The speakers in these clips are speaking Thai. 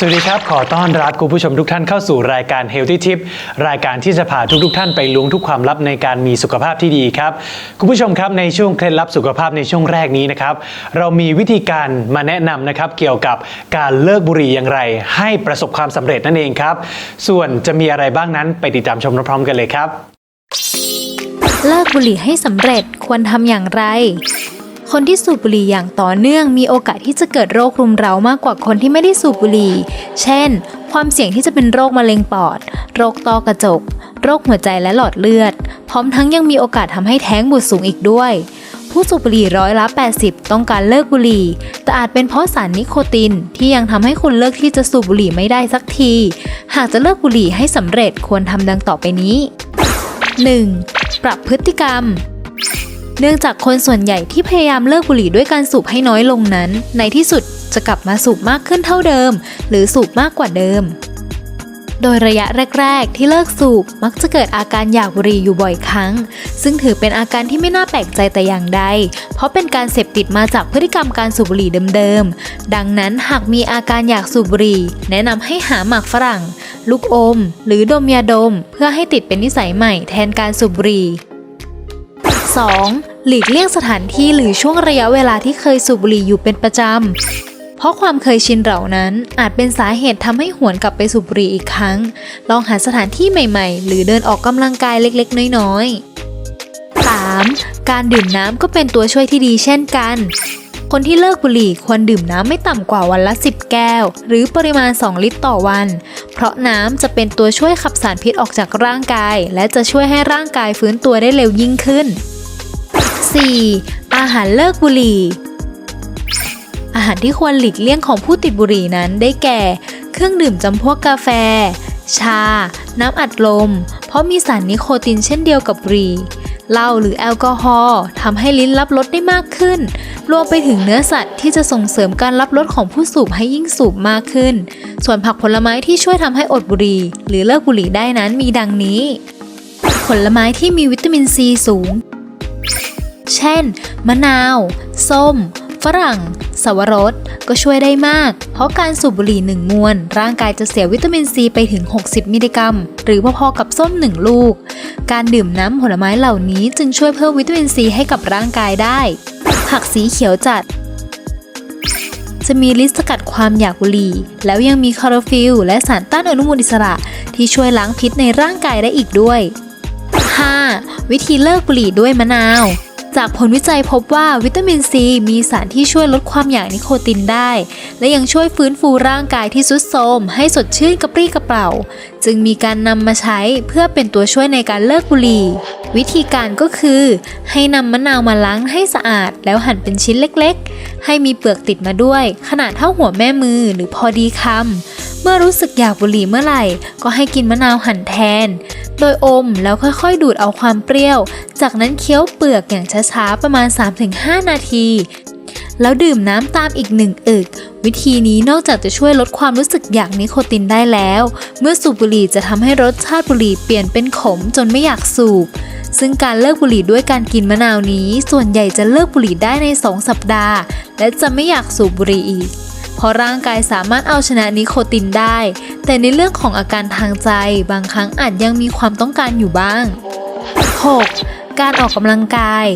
สวัสดีครับ ขอต้อนรับคุณผู้ชมทุกท่านเข้าสู่รายการ Healthy Tip รายการที่จะพาทุกๆทท่านไปล้วงทุกความลับในการมีสุขภาพที่ดีครับ คุณผู้ชมครับในช่วงเคล็ดลับสุขภาพในช่วงแรกนี้นะครับ เรามีวิธีการมาแนะนำนะครับเกี่ยวกับการเลิกบุหรี่อย่างไร ให้ประสบความสำเร็จนั่นเองครับ ส่วนจะมีอะไรบ้างนั้นไปติดตามชมพร้อมๆกันเลยครับ เลิกบุหรี่ให้สำเร็จควรทำอย่างไร คนที่สูบบุหรี่อย่างต่อเนื่องมีโอกาสที่จะเกิดโรครุมเร้ามากกว่าคนที่ไม่ได้สูบบุหรี่ เช่น ความเสี่ยงที่จะเป็นโรคมะเร็งปอด โรคต้อกระจก โรคหัวใจและหลอดเลือด พร้อมทั้งยังมีโอกาสทำให้แท้งบุตรสูงอีกด้วย ผู้สูบบุหรี่ร้อยละ 80 ต้องการเลิกบุหรี่ แต่อาจเป็นเพราะสารนิโคตินที่ยังทำให้คุณเลิกที่จะสูบบุหรี่ไม่ได้สักที หากจะเลิกบุหรี่ให้สำเร็จควรทำดังต่อไปนี้ 1. ปรับพฤติกรรม เนื่องจากคนส่วนใหญ่ที่พยายามเลิกบุหรี่ด้วยการสูบให้น้อยลงนั้น ในที่สุดจะกลับมาสูบมากขึ้นเท่าเดิม หรือสูบมากกว่าเดิม โดยระยะแรก ๆ ที่เลิกสูบมักจะเกิดอาการอยากบุหรี่อยู่บ่อยครั้ง ซึ่งถือเป็นอาการที่ไม่น่าแปลกใจแต่อย่างใด เพราะเป็นการเสพติดมาจากพฤติกรรมการสูบบุหรี่เดิมๆ ดังนั้นหากมีอาการอยากสูบบุหรี่ แนะนำให้หาหมากฝรั่ง ลูกอม หรือดมยาดม เพื่อให้ติดเป็นนิสัยใหม่แทนการสูบบุหรี่ 2. หลีกเลี่ยงสถานที่หรือช่วงระยะเวลาที่เคยสูบบุหรี่อยู่เป็นประจำ เพราะความเคยชินเหล่านั้นอาจเป็นสาเหตุทำให้หวนกลับไปสูบบุหรี่อีกครั้ง ลองหาสถานที่ใหม่ๆ หรือเดินออกกำลังกายเล็กๆ น้อยๆ 3. การดื่มน้ำก็เป็นตัวช่วยที่ดีเช่นกันคนที่เลิกบุหรี่ควรดื่มน้ำไม่ต่ำกว่าวันละ 10 แก้ว หรือปริมาณ 2 ลิตรต่อวัน เพราะน้ำจะเป็นตัวช่วยขับสารพิษออกจากร่างกาย และจะช่วยให้ร่างกายฟื้นตัวได้เร็วยิ่งขึ้น 4. อาหารเลิกบุหรี่ อาหารที่ควรหลีกเลี่ยงของผู้ติดบุหรี่นั้นได้แก่ เครื่องดื่มจำพวกกาแฟ ชา น้ำอัดลม เพราะมีสารนิโคตินเช่นเดียวกับบุหรี่เหล้าหรือแอลกอฮอล์ทำให้ลิ้นรับรสได้มากขึ้น รวมไปถึงเนื้อสัตว์ที่จะส่งเสริมการรับรสของผู้สูบให้ยิ่งสูบมากขึ้น ส่วนผักผลไม้ที่ช่วยทำให้อดบุหรี่หรือเลิกบุหรี่ได้นั้นมีดังนี้ ผลไม้ที่มีวิตามินซีสูง เช่น มะนาว ส้ม ฝรั่ง สวรส ก็ช่วยได้มาก เพราะการสูบบุหรี่หนึ่งมวน ร่างกายจะเสียวิตามินซีไปถึง 60 มิลลิกรัม หรือพอๆกับส้มหนึ่งลูก การดื่มน้ำผลไม้เหล่านี้จึงช่วยเพิ่มวิตามินซีให้กับร่างกายได้ ผักสีเขียวจัดจะมีฤทธิ์สกัดความอยากบุหรี่ แล้วยังมีคลอโรฟิลและสารต้านอนุมูลอิสระ ที่ช่วยล้างพิษในร่างกายได้อีกด้วย 5. วิธีเลิกบุหรี่ด้วยมะนาว จากผลวิจัยพบว่าวิตามินซีมีสารที่ช่วยลดความอยากนิโคตินได้ และยังช่วยฟื้นฟูร่างกายที่ทรุดโทรมให้สดชื่นกระปรี้กระเป๋า จึงมีการนำมาใช้เพื่อเป็นตัวช่วยในการเลิกบุหรี่ วิธีการก็คือ ให้นำมะนาวมาล้างให้สะอาด แล้วหั่นเป็นชิ้นเล็กๆ ให้มีเปลือกติดมาด้วย ขนาดเท่าหัวแม่มือหรือพอดีคำเมื่อรู้สึกอยากบุหรี่เมื่อไหร่ ก็ให้กินมะนาวหั่นแทน โดยอมแล้วค่อยๆ ดูดเอาความเปรี้ยว จากนั้นเคี้ยวเปลือกอย่างช้าๆ ประมาณ 3-5 นาที แล้วดื่มน้ำตามอีกหนึ่งอึก วิธีนี้นอกจากจะช่วยลดความรู้สึกอยากนิโคตินได้แล้ว เมื่อสูบบุหรี่จะทำให้รสชาติบุหรี่เปลี่ยนเป็นขมจนไม่อยากสูบ ซึ่งการเลิกบุหรี่ด้วยการกินมะนาวนี้ ส่วนใหญ่จะเลิกบุหรี่ได้ใน 2 สัปดาห์ และจะไม่อยากสูบบุหรี่อีก เพราะร่างกายสามารถเอาชนะนิโคตินได้ แต่ในเรื่องของอาการทางใจบางครั้งอาจยังมีความต้องการอยู่บ้าง 6. การออกกำลังกาย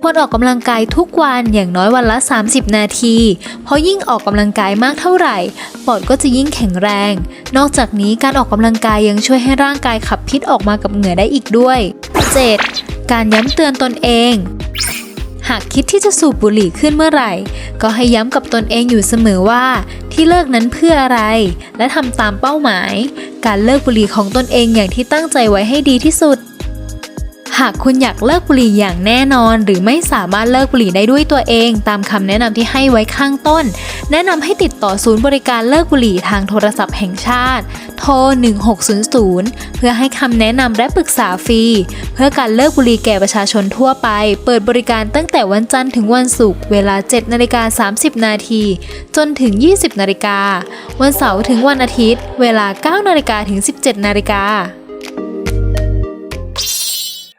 ควรออกกำลังกายทุกวันอย่างน้อยวันละ 30 นาที เพราะยิ่งออกกำลังกายมากเท่าไหร่ ปอดก็จะยิ่งแข็งแรง นอกจากนี้การออกกำลังกายยังช่วยให้ร่างกายขับพิษออกมากับเหงื่อได้อีกด้วย 7. การย้ำเตือนตนเอง หากคิดที่จะสูบบุหรี่ขึ้นเมื่อไหร่ ก็ให้ย้ำกับตนเองอยู่เสมอว่า ที่เลิกนั้นเพื่ออะไร และทำตามเป้าหมาย การเลิกบุหรี่ของตนเองอย่างที่ตั้งใจไว้ให้ดีที่สุดากคุณอยากเลิกบุหรี่อย่างแน่นอน หรือไม่สามารถเลิกบุหรี่ได้ด้วยตัวเอง ตามคำแนะนำที่ให้ไว้ข้างต้น แนะนำให้ติดต่อศูนย์บริการเลิกบุหรี่ทางโทรศัพท์แห่งชาติ โทร 1600 เพื่อให้คำแนะนำและปรึกษาฟรี เพื่อการเลิกบุหรี่แก่ประชาชนทั่วไป เปิดบริการตั้งแต่วันจันทร์ถึงวันศุกร์เวลา 7นาฬิกา30 นาทีจนถึง 20นาฬิกาวันเสาร์ถึงวันอาทิตย์ เวลา 9นาฬิกาถึง 17นาฬิกา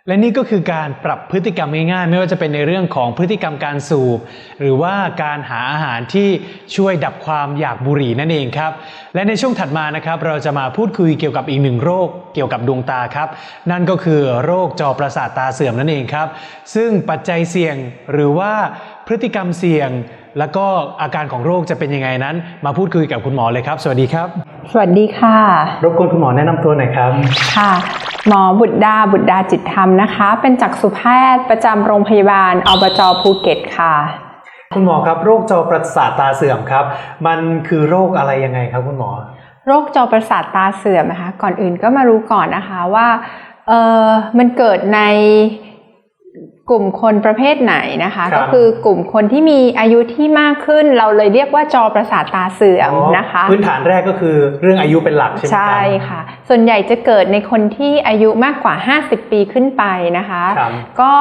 และนี่ก็คือการปรับพฤติกรรมง่ายๆ ไม่ว่าจะเป็นในเรื่องของพฤติกรรมการสูบ หรือว่าการหาอาหารที่ช่วยดับความอยากบุหรี่นั่นเองครับ และในช่วงถัดมานะครับ เราจะมาพูดคุยเกี่ยวกับอีกหนึ่งโรคเกี่ยวกับดวงตาครับ นั่นก็คือโรคจอประสาทตาเสื่อมนั่นเองครับ ซึ่งปัจจัยเสี่ยงหรือว่าพฤติกรรมเสี่ยง แล้วก็อาการของโรคจะเป็นยังไงนั้น มาพูดคุยกับคุณหมอเลยครับ สวัสดีครับ สวัสดีค่ะ รบกวนคุณหมอแนะนำตัวหน่อยครับ ค่ะ หมอบุตรดาบุตรดาจิตธรรมนะคะ เป็นจักษุแพทย์ประจำโรงพยาบาลอบจภูเก็ตค่ะ คุณหมอครับ โรคจอประสาทตาเสื่อมครับ มันคือโรคอะไรยังไงครับคุณหมอ โรคจอประสาทตาเสื่อมนะคะ ก่อนอื่นก็มารู้ก่อนนะคะว่า เออมันเกิดใน กลุ่มคนประเภทไหนนะคะครับก็คือกลุ่มคนที่มีอายุที่มากขึ้น เราเลยเรียกว่าจอประสาทตาเสื่อมนะคะ พื้นฐานแรกก็คือเรื่องอายุเป็นหลักใช่ไหมครับใช่ค่ะ ส่วนใหญ่จะเกิดในคนที่อายุมากกว่า 50 ปีขึ้นไปนะคะครับก็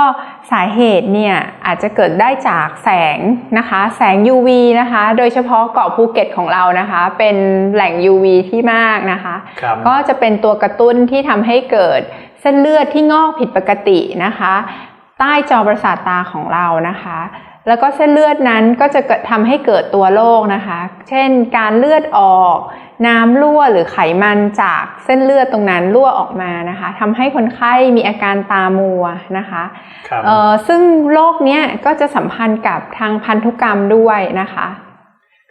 สาเหตุเนี่ยอาจจะเกิดได้จากแสงนะคะ แสง UV นะคะ โดยเฉพาะเกาะภูเก็ตของเรานะคะ เป็นแหล่ง UV ที่มากนะคะครับก็จะเป็นตัวกระตุ้นที่ทำให้เกิดเส้นเลือดที่งอกผิดปกตินะคะ ใต้จอประสาทตาของเรานะคะ แล้วก็เส้นเลือดนั้นก็จะเกิดทำให้เกิดตัวโรคนะคะ เช่น การเลือดออก น้ำรั่วหรือไขมันจากเส้นเลือดตรงนั้นรั่วออกมานะคะทำให้คนไข้มีอาการตามัวนะคะครับเอ่อซึ่งโรคเนี้ยก็จะสัมพันธ์กับทางพันธุกรรมด้วยนะคะ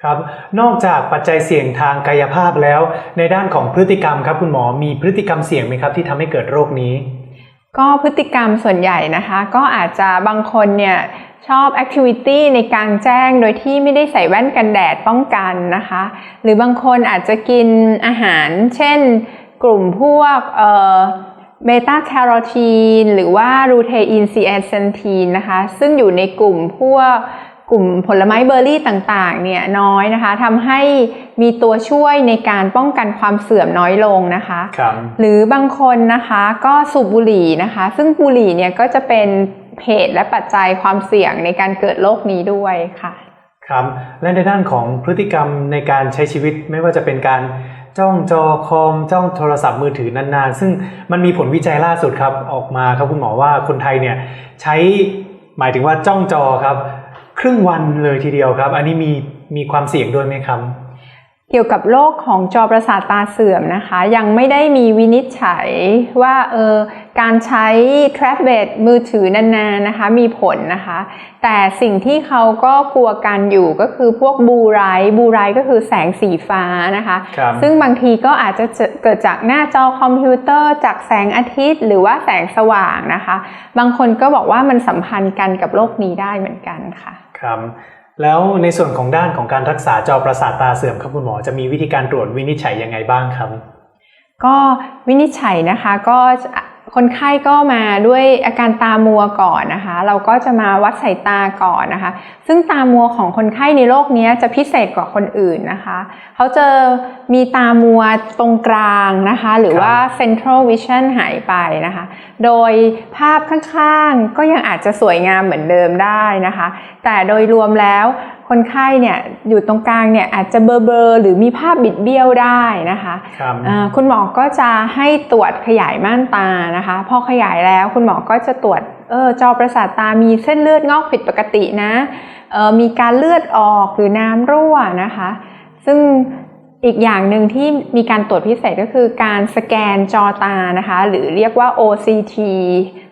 ครับนอกจากปัจจัยเสี่ยงทางกายภาพแล้ว ในด้านของพฤติกรรมครับคุณหมอมีพฤติกรรมเสี่ยงไหมครับที่ทำให้เกิดโรคนี้ ก็พฤติกรรมส่วนใหญ่นะคะ ก็อาจจะบางคนเนี่ยชอบแอคทิวิตี้ในกลางแจ้งโดยที่ไม่ได้ใส่แว่นกันแดดป้องกันนะคะ หรือบางคนอาจจะกินอาหาร เช่น กลุ่มพวกเอ่อเบต้าแคโรทีนหรือว่ารูเทอินซีแอนเซนทีนนะคะ ซึ่งอยู่ในกลุ่มพวก กลุ่มผลไม้เบอร์รี่ต่างๆเนี่ยน้อยนะคะทำให้มีตัวช่วยในการป้องกันความเสื่อมน้อยลงนะคะครับหรือบางคนนะคะก็สูบบุหรี่นะคะ ซึ่งบุหรี่เนี่ยก็จะเป็นเหตุและปัจจัยความเสี่ยงในการเกิดโรคนี้ด้วยค่ะครับและในด้านของพฤติกรรมในการใช้ชีวิตไม่ว่าจะเป็นการจ้องจอคอมจ้องโทรศัพท์มือถือนานๆ ซึ่งมันมีผลวิจัยล่าสุดครับออกมาครับคุณหมอว่าคนไทยเนี่ยใช้หมายถึงว่าจ้องจอครับ ครึ่งวันเลยทีเดียวครับ อันนี้มีมีความเสี่ยงด้วยไหมครับ เกี่ยวกับโรคของจอประสาทตาเสื่อมนะคะ ยังไม่ได้มีวินิจฉัยว่าเออการใช้แทร็บเล็ตมือถือนานๆนะคะมีผลนะคะ แต่สิ่งที่เขาก็กลัวกันอยู่ก็คือพวกบูไรท์บูไรท์ก็คือแสงสีฟ้านะคะครับซึ่งบางทีก็อาจจะเกิดจากหน้าจอคอมพิวเตอร์จากแสงอาทิตย์ หรือว่าแสงสว่างนะคะ บางคนก็บอกว่ามันสัมพันธ์กันกับโรคนี้ได้เหมือนกันค่ะ ครับแล้วในส่วนของด้านของการรักษาจอประสาทตาเสื่อมครับคุณหมอจะมีวิธีการตรวจวินิจฉัยยังไงบ้างครับ ก็วินิจฉัยนะคะก็ คนไข้ก็มาด้วยอาการตามัวก่อนนะคะ เราก็จะมาวัดสายตาก่อนนะคะ ซึ่งตามัวของคนไข้ในโรคนี้จะพิเศษกว่าคนอื่นนะคะ เขาจะมีตามัวตรงกลางนะคะ หรือว่า central vision หายไปนะคะ โดยภาพข้างๆ ก็ยังอาจจะสวยงามเหมือนเดิมได้นะคะ แต่โดยรวมแล้ว คนไข้เนี่ยอยู่ตรงกลางเนี่ยอาจจะเบลอๆหรือมีภาพบิดเบี้ยวได้นะคะครับอ่าคุณหมอก็จะให้ตรวจขยายม่านตานะคะ พอขยายแล้วคุณหมอก็จะตรวจเออจอประสาทตามีเส้นเลือดงอกผิดปกตินะเออมีการเลือดออกหรือน้ำรั่วนะคะ ซึ่งอีกอย่างหนึ่งที่มีการตรวจพิเศษก็คือการสแกนจอตานะคะ หรือเรียกว่า OCT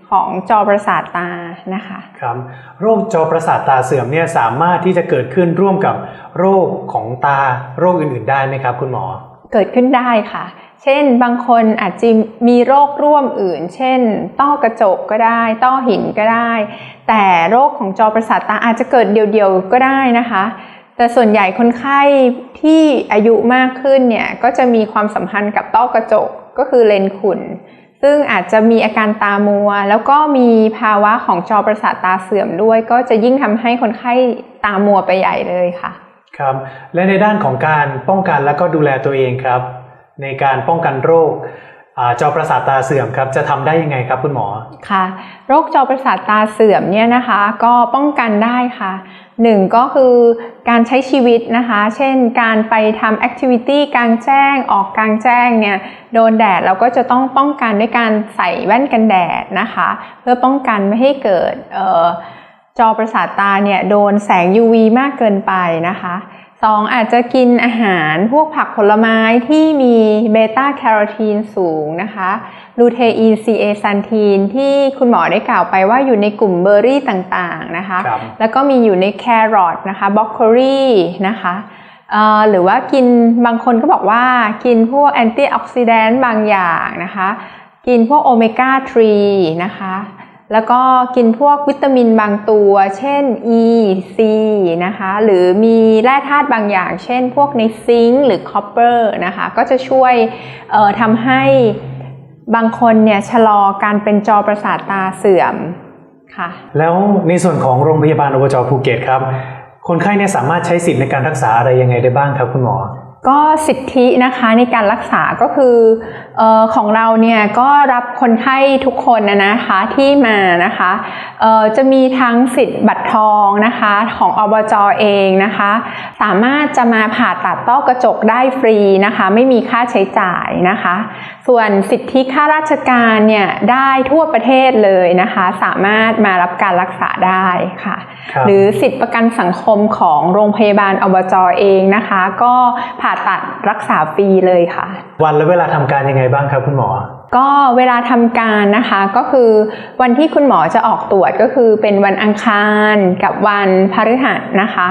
ของจอประสาทตานะคะครับโรคจอประสาทตาเสื่อมเนี่ยสามารถที่จะเกิดขึ้นร่วมกับโรคของตาโรคอื่นๆ ได้ไหมครับ คุณหมอ เกิดขึ้นได้ค่ะ เช่นบางคนอาจจะมีโรคร่วมอื่น เช่น ต้อกระจกก็ได้ ต้อหินก็ได้ แต่โรคของจอประสาทตาอาจจะเกิดเดียวๆก็ได้นะคะแต่ส่วนใหญ่คนไข้ที่อายุมากขึ้นเนี่ยก็จะมีความสัมพันธ์กับต้อกระจกก็คือเลนส์ขุ่น ซึ่งอาจจะมีอาการตามัว แล้วก็มีภาวะของจอประสาทตาเสื่อมด้วย ก็จะยิ่งทำให้คนไข้ตามัวไปใหญ่เลยค่ะ ครับ และในด้านของการป้องกันและก็ดูแลตัวเองครับ ในการป้องกันโรค จอประสาทตาเสื่อมครับจะทำได้ยังไงครับคุณหมอค่ะโรคจอประสาทตาเสื่อมเนี่ยนะคะก็ป้องกันได้ค่ะหนึ่งก็คือการใช้ชีวิตนะคะ เช่นการไปทำแอคทิวิตี้กลางแจ้งออกกลางแจ้งเนี่ยโดนแดดเราก็จะต้องป้องกันด้วยการใส่แว่นกันแดดนะคะ เพื่อป้องกันไม่ให้เกิดออจอประสาทตาเนี่ยโดนแสง UV มากเกินไปนะคะ สองอาจจะกินอาหารพวกผักผลไม้ที่มีเบต้าแคโรทีนสูงนะคะลูเทอีนซีเอซันทีนที่คุณหมอได้กล่าวไปว่าอยู่ในกลุ่มเบอร์รี่ต่างๆนะคะครับแล้วก็มีอยู่ในแครอทนะคะบล็อกโคลีนะคะเอ่อหรือว่ากินบางคนก็บอกว่ากินพวกแอนตี้ออกซิแดนต์บางอย่างนะคะ กินพวกโอเมก้า 3 นะคะ แล้วก็กินพวกวิตามินบางตัว เช่น E C นะคะ หรือมีแร่ธาตุบางอย่าง เช่น พวกในซิงค์หรือคอปเปอร์นะคะ ก็จะช่วยเอ่อทำให้บางคนเนี่ยชะลอการเป็นจอประสาทตาเสื่อมค่ะ แล้วในส่วนของโรงพยาบาลอบจภูเก็ตครับ คนไข้เนี่ยสามารถใช้สิทธิ์ในการรักษาอะไรยังไงได้บ้างครับคุณหมอก็สิทธินะคะในการรักษาก็คือเออของเราเนี่ยก็รับคนไข้ทุกคนนะนะคะที่มานะคะเอ่อจะมีทั้งสิทธิ์บัตรทองนะคะของอบจเองนะคะ สามารถจะมาผ่าตัดต้อกระจกได้ฟรีนะคะ ไม่มีค่าใช้จ่ายนะคะ ส่วนสิทธิค่าราชการเนี่ยได้ทั่วประเทศเลยนะคะ สามารถมารับการรักษาได้ค่ะครับหรือสิทธิประกันสังคมของโรงพยาบาลอบจเองนะคะ ก็ผ่าตัดรักษาฟรีเลยค่ะ วันและเวลาทำการยังไงบ้างครับคุณหมอ ก็เวลาทำการนะคะก็คือวันที่คุณหมอจะออกตรวจก็คือเป็นวันอังคารกับวันพฤหัสนะคะ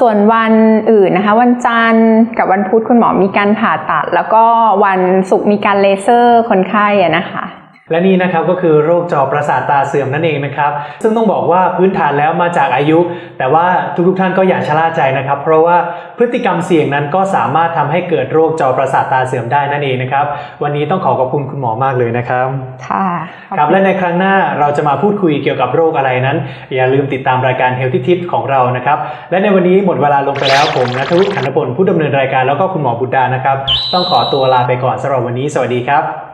ส่วนวันอื่นนะคะวันจันทร์กับวันพุธคุณหมอมีการผ่าตัด แล้วก็วันศุกร์มีการเลเซอร์คนไข้นะคะ และนี่นะครับก็คือโรคจอประสาทตาเสื่อมนั่นเองนะครับ ซึ่งต้องบอกว่าพื้นฐานแล้วมาจากอายุ แต่ว่าทุกๆท่านก็อย่าชะล่าใจนะครับ เพราะว่าพฤติกรรมเสี่ยงนั้นก็สามารถทำให้เกิดโรคจอประสาทตาเสื่อมได้นั่นเองนะครับ วันนี้ต้องขอขอบคุณคุณหมอมากเลยนะครับ ค่ะครับและในครั้งหน้าเราจะมาพูดคุยเกี่ยวกับโรคอะไรนั้น อย่าลืมติดตามรายการ Healthy Tips ของเรานะครับ และในวันนี้หมดเวลาลงไปแล้วผมนัทวุฒิขันธพลผู้ดำเนินรายการแล้วก็คุณหมอบุตรดานะครับ ต้องขอตัวลาไปก่อนสำหรับวันนี้ สวัสดีครับ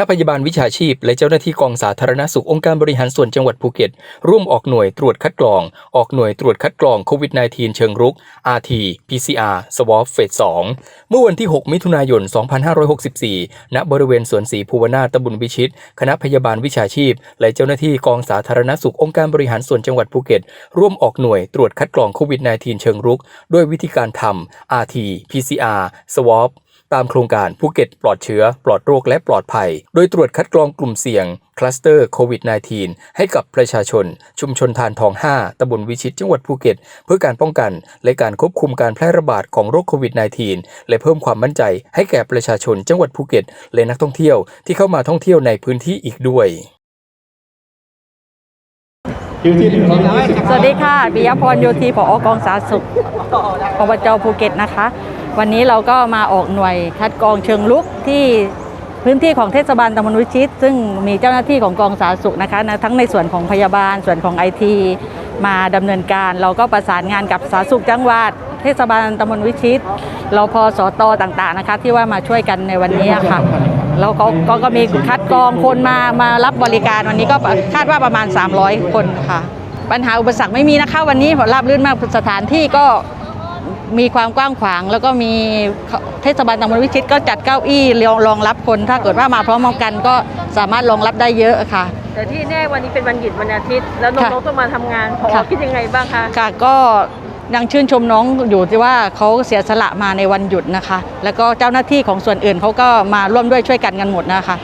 ณะพยาบาลวิชาชีพ และเจ้าหน้าที่กองสาธารณสุของค์การบริหารส่วนจังหวัดภูเก็ต ร่วมออกหน่วยตรวจคัดกรอง ออกหน่วยตรวจคัดกรองโควิด -19 เชิงรุก RT PCR Swab เฟส2เมื่อวันที่ 6 มิถุนายน 2564 ณ บริเวณสวนศรีภูวนาตำบลวิชิต คณะพยาบาลวิชาชีพ และเจ้าหน้าที่กองสาธารณสุของค์การบริหารส่วนจังหวัดภูเก็ต ร่วมออกหน่วยตรวจคัดกรองโควิด -19 เชิงรุก ด้วยวิธีการทำ RT PCR Swab ตามโครงการภูเก็ตปลอดเชื้อ ปลอดโรคและปลอดภัย โดยตรวจคัดกรองกลุ่มเสี่ยงคลัสเตอร์โควิด -19 ให้กับประชาชน ชุมชนทานทอง 5 ตำบลวิชิต จังหวัดภูเก็ต เพื่อการป้องกันและการควบคุมการแพร่ระบาดของโรคโควิด -19 และเพิ่มความมั่นใจให้แก่ประชาชนจังหวัดภูเก็ต และนักท่องเที่ยวที่เข้ามาท่องเที่ยวในพื้นที่อีกด้วยสวัสดีค่ะปิยพรโยธีผอกองสาธารณสุขอบจภูเก็ตนะคะ วันนี้เราก็มาออกหน่วยคัดกรองเชิงลุกที่พื้นที่ของเทศบาลตำบลวิชิต ซึ่งมีเจ้าหน้าที่ของกองสาธารณสุขนะคะนะทั้งในส่วนของพยาบาลส่วนของไอทีมาดำเนินการ เราก็ประสานงานกับสาธารณสุขจังหวัด เทศบาลตำบลวิชิตเราพอสอตอต่างๆนะคะ ที่ว่ามาช่วยกันในวันนี้ค่ะแล้วก็ก็ก็มีคัดกรองคนมามารับบริการวันนี้ก็คาดว่าประมาณ 300 คนค่ะ ปัญหาอุปสรรคไม่มีนะคะ วันนี้ราบรื่นมากสถานที่ก็ มีความกว้างขวาง แล้วก็มีเทศบาลตำบลวิชิตก็จัดเก้าอี้รองรับคน ถ้าเกิดว่ามาพร้อมกันก็สามารถรองรับได้เยอะค่ะแต่ที่แน่วันนี้เป็นวันหยุดวันอาทิตย์ แล้วน้ค่ะองๆต้องมาทำงานพอค่ะคิดยังไงบ้างคะค่ะก็ยังชื่นชมน้องอยู่ที่ว่าเขาเสียสละมาในวันหยุดนะคะ แล้วก็เจ้าหน้าที่ของส่วนอื่นเขาก็มาร่วมด้วยช่วยกันกันหมดนะคะ